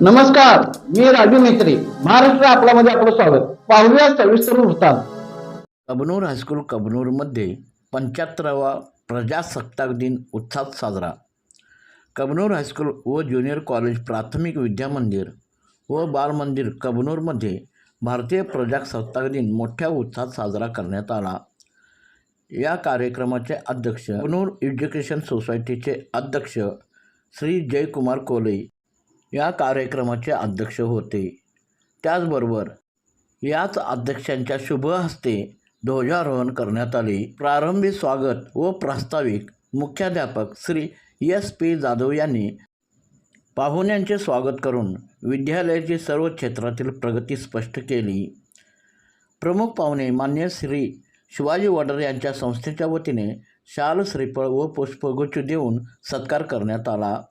नमस्कार मी राजू मेत्री महाराष्ट्र आपल्यामध्ये आपलं स्वागत. पाहूया सविस्तर वृत्तांत. कबनूर हायस्कूल कबनूरमध्ये पंच्याहत्तरावा प्रजासत्ताक दिन उत्साहात साजरा. कबनूर हायस्कूल व ज्युनियर कॉलेज प्राथमिक विद्यामंदिर व बालमंदिर कबनूरमध्ये भारतीय प्रजासत्ताक दिन मोठ्या उत्साहात साजरा करण्यात आला. या कार्यक्रमाचे अध्यक्ष कबनूर एज्युकेशन सोसायटीचे अध्यक्ष श्री जयकुमार कोले या कार्यक्रमाचे अध्यक्ष होते. त्याचबरोबर याच अध्यक्षांच्या शुभ हस्ते ध्वजारोहण करण्यात आले. प्रारंभी स्वागत व प्रास्ताविक मुख्याध्यापक श्री एस पी जाधव यांनी पाहुण्यांचे स्वागत करून विद्यालयाची सर्व क्षेत्रातील प्रगती स्पष्ट केली. प्रमुख पाहुणे मान्य श्री शिवाजी वडर यांच्या संस्थेच्या वतीने शाल श्रीफळ व पुष्पगुच्छ देऊन सत्कार करण्यात आला.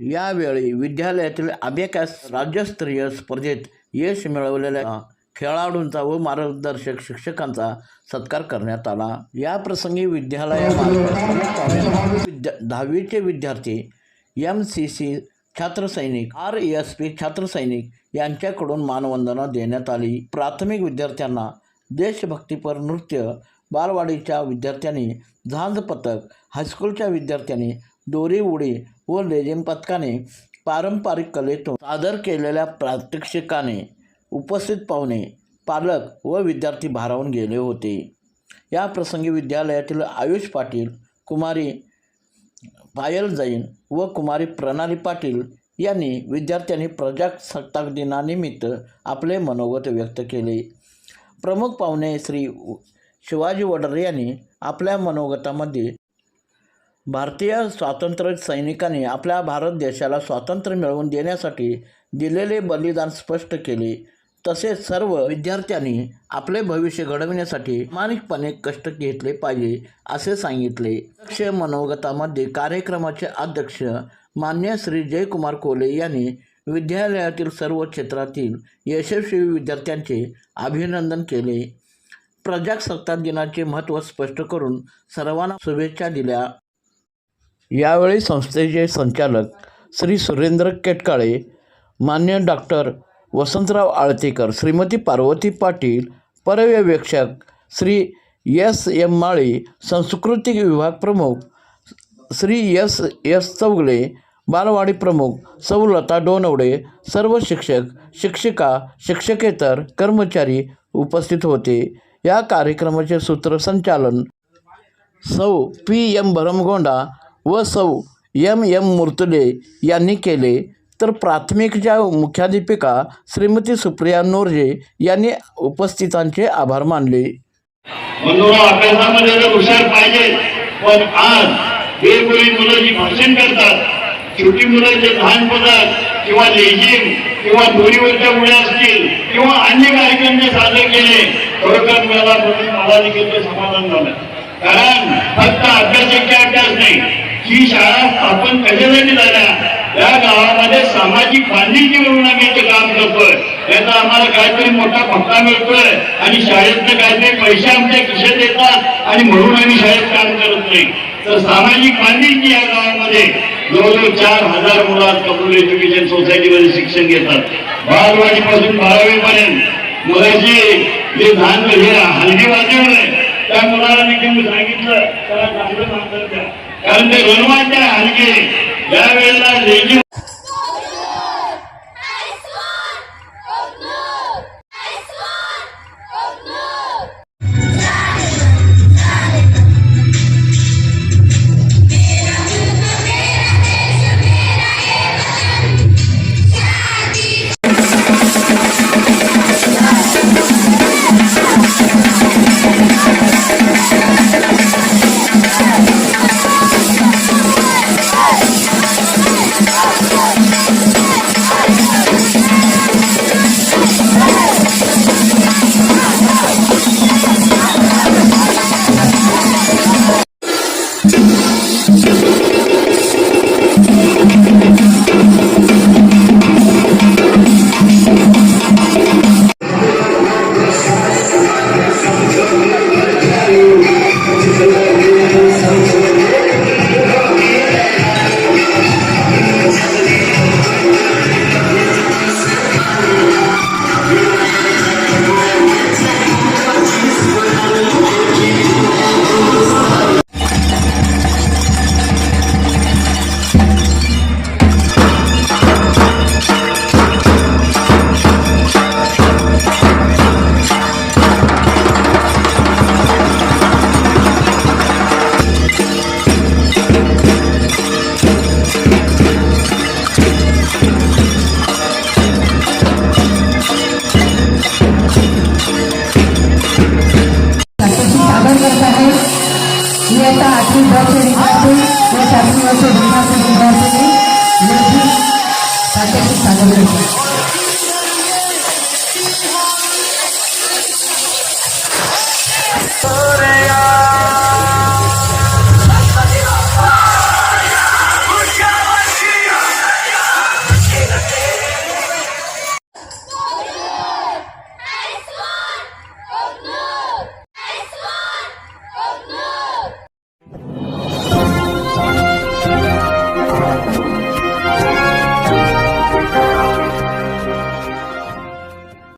यावेळी विद्यालयातील अभ्यास राज्यस्तरीय स्पर्धेत यश मिळवलेल्या खेळाडूंचा व मार्गदर्शक शिक्षकांचा सत्कार करण्यात आला. या प्रसंगी विद्यालयामार्फत विद्या दहावीचे विद्यार्थी एम सी सी छात्रसैनिक आर एस पी छात्रसैनिक यांच्याकडून मानवंदना देण्यात आली. प्राथमिक विद्यार्थ्यांना देशभक्तीपर नृत्य बालवाडीच्या विद्यार्थ्यांनी झांज पथक हायस्कूलच्या विद्यार्थ्यांनी दोरी उडी व लेझिम पथकाने पारंपरिक कलेतून सादर केलेल्या प्रात्यक्षिकाने उपस्थित पाहुणे पालक व विद्यार्थी भारावून गेले होते. या प्रसंगी विद्यालयातील आयुष पाटील कुमारी पायल जैन व कुमारी प्रणाली पाटील यांनी विद्यार्थ्यांनी प्रजासत्ताक दिनानिमित्त आपले मनोगत व्यक्त केले. प्रमुख पाहुणे श्री शिवाजी वडर यांनी आपल्या मनोगतामध्ये भारतीय स्वातंत्र्य सैनिकांनी आपल्या भारत देशाला स्वातंत्र्य मिळवून देण्यासाठी दिलेले बलिदान स्पष्ट केले. तसेच सर्व विद्यार्थ्यांनी आपले भविष्य घडविण्यासाठी मानिकपणे कष्ट घेतले पाहिजे असे सांगितले. अध्यक्ष मनोगतामध्ये कार्यक्रमाचे अध्यक्ष मान्य श्री जयकुमार कोले यांनी विद्यालयातील सर्व क्षेत्रातील यशस्वी विद्यार्थ्यांचे अभिनंदन केले. प्रजासत्ताक दिनाचे महत्त्व स्पष्ट करून सर्वांना शुभेच्छा दिल्या. यावेळी संस्थेचे संचालक श्री सुरेंद्र केटकाळे मान्य डॉक्टर वसंतराव आळतेकर श्रीमती पार्वती पाटील पर्यवेक्षक श्री एस एम माळी सांस्कृतिक विभाग प्रमुख श्री एस एस चौगले बालवाडी प्रमुख सौ लता डोनवडे सर्व शिक्षक शिक्षिका शिक्षकेतर कर्मचारी उपस्थित होते. या कार्यक्रमाचे सूत्रसंचालन सौ पी एम भरमगोंडा व सौ एम एम मुर्तुले यांनी केले. तर प्राथमिकच्या मुख्याध्यापिका श्रीमती सुप्रिया नोरजे यांनी उपस्थितांचे आभार मानले. अभ्यासामध्ये हुशार पाहिजे पण आज हे मुली मुलं जी भाषण करतात छोटी मुलं जे लहान पदार्थ किंवा लेझिम किंवा दोरीवरच्या मुळे असतील किंवा अन्य कार्यक्रम जे सादर केले खरोखर मला मला देखील ते समाधान झालं. कारण फक्त अभ्यास एक अभ्यास नाही ही शाळा स्थापन कशासाठी झाल्या? या गावामध्ये सामाजिक बांधिलकी म्हणून आम्ही इथे काम करतोय. याचा आम्हाला काहीतरी मोठा फटका मिळतोय आणि शाळेतनं काहीतरी पैसे आमच्या खिशात येतात आणि म्हणून आम्ही शाळेत काम करत नाही. तर सामाजिक बांधिलकी या गावामध्ये जवळजवळ चार हजार मुलं आज कपूर एज्युकेशन सोसायटीमध्ये शिक्षण घेतात. बालवाडीपासून बारावीपर्यंत. मुलाची जे लहान हे हलगी वाजवलंय त्या मुलाला देखील मी सांगितलं त्याला चांगलं मानलं द्या. कारण ते रणवाच्या आणखी या वेळेला